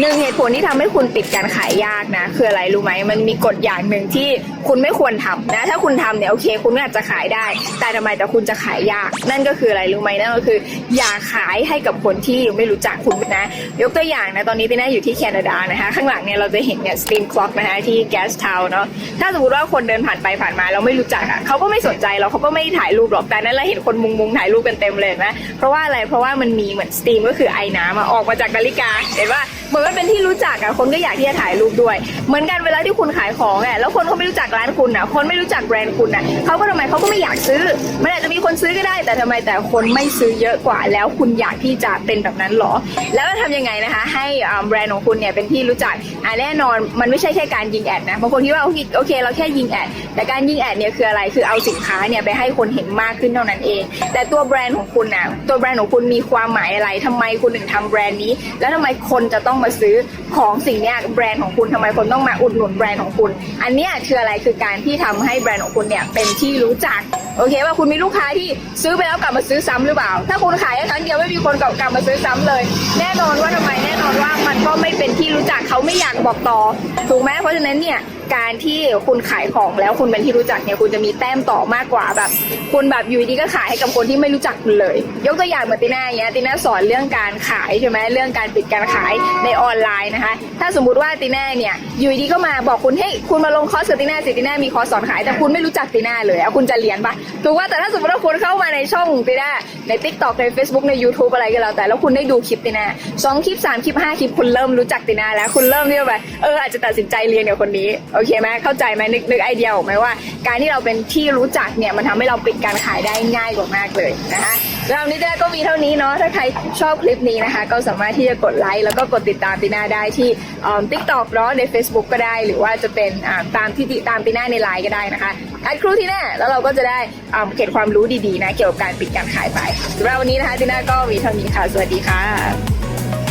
หนึ่งเหตุผลที่ทำให้คุณปิดการขายยากนะ คืออะไรรู้ไหมมันมีกฎอย่างหนึ่งที่คุณไม่ควรทำนะ ถ้าคุณทำเนี่ยโอเค คุณอาจจะขายได้ แต่ทำไมแต่คุณจะขายยาก นั่นก็คืออะไรรู้ไหมนั่นก็คือ อย่าขายให้กับคนที่ไม่รู้จักคุณนะ ยกตัวอย่างนะตอนนี้ติน่าอยู่ที่แคนาดานะคะข้างหลังเนี่ยเราจะเห็นเนี่ยสต e มคล็อกนะคะที่แกสทาวเนาะถ้าสมมติว่าคนเดินผ่านไปผ่านมาเราไม่รู้จักอะเขาก็ไม่สนใจเราเขาก็ไม่ถ่ายรูปหรอกแต่นั้นเราเห็นคนมุงมุงถ่ายรูปกันเต็มเลยนะเพราะว่าอะไรเพราะว่ามันมีเหมือนสต e มก็คือไอ้น้ำออกมาจากนาฬิกาเห็นว่าเหมือนมันเป็นที่รู้จักอะคนก็อยากที่จะถ่ายรูปด้วย เหมือนกันเวลาที่คุณขายของอะแล้วคนเขาไม่รู้จักร้านคุณอะคนไม่รู้จักแบรนด์คุณอะเขาก็ทำไมเขาก็ไม่อยากซื้อมันอาจจะมีคนซื้อก็ได้ แต่ทำไมแต่คนไม่ซื้อเยอะกว่า แล้วคุณอยากที่จะเป็นแบบนั้นหรอ แล้วจะทำยังไงนะคะ ให้แบรนด์ของคุณเนี่ยเป็นที่รู้จักอะแน่นอนมันไม่ใช่แค่การยิงแอดนะบางคนคิดว่าโอเคโอเค เราแค่ยิงแอดแต่การยิงแอดเนี่ยคืออะไรคือเอาสินค้าเนี่ยไปให้คนเห็นมากขึ้นเท่านั้นเอง แต่ตัวแบรนด์ของคุณน่ะตัวแบรนด์ของคุณมีความหมายอะไรทำไมคุณถึงทำแบรนด์นี้ แล้วทำไมคนจะต้องมาซื้อของสิ่งนี้แบรนด์ของคุณทำไมคนต้องมาอุดหนุนแบรนด์ของคุณ อันนี้คืออะไรคือการที่ทำให้แบรนด์ของคุณเนี่ยเป็นที่รู้จักโอเคว่าคุณมีลูกค้าที่ซื้อไปแล้วกลับมาซื้อซ้ำหรือเปล่า ถ้าคุณขายแค่ครั้งเดียวไม่มีคนกลับกลับมาซื้อซ้ำเลย แน่นอนว่าทำไมแน่นอนว่ามันก็ไม่เป็นที่รู้จักเขาไม่อยากบอกต่อถูกไหมเพราะฉะนั้นเนี่ย การที่คุณขายของแล้วคุณเป็นที่รู้จักเนี่ยคุณจะมีแต้มต่อมากกว่าแบบ คุณแบบอยู่ดีก็ขายให้กับคนที่ไม่รู้จักคุณเลย ยกตัวอย่างเหมือนติน่าอย่างเงี้ยติน่าสอนเรื่องการขายใช่ไหมเรื่องการปิดการขายในออนไลน์นะคะ ถ้าสมมุติว่าติน่าเนี่ยอยู่ดีก็มาบอกคุณให้คุณมาลงคอร์สติน่าสิติน่ามีคอร์สสอนขาย แต่คุณไม่รู้จักติน่าเลยอะคุณจะเรียนปะถูกว่าแต่ถ้าสมมติว่าคุณเข้ามาในช่องติน่าใน t ิ k t o k ใน Facebook ใน YouTube อะไรก็แล้วแต่แล้วคุณได้ดูคลิปติน่าสองคลิปสามคลิปห้าคลิปคุณเริ่มรู้จักติน่าแล้ว คุณเริ่มที่จะแบบเอออาจจะตัดสินใจเรียนกับคนนี้โอเคไหมเข้าใจไหมนึกนึกไอเดียออกไหมว่า การที่เราเป็นที่รู้จักเนี่ยมันทำให้เราปิดการขายได้ง่ายกว่ามากเลยนะคะแล้วนี้ตินาก็มีเท่านี้เนาะถ้าใครชอบคลิปนี้นะคะ ก็สามารถที่จะกดไลค์แล้วก็กดติดตามติน่าได้ที่ทิกตอกเนาะใน Facebook ก็ได้ หรือว่าจะเป็นตามที่ติดตามติน่าในไลน์ก็ได้นะคะอัดครูที่หน้าแล้วเราก็จะได้เก็บความรู้ดีๆนะเกี่ยวกับการปิดการขายไปสำหรับวันนี้นะคะติน่าก็มีเท่านี้ค่ะ สวัสดีค่ะ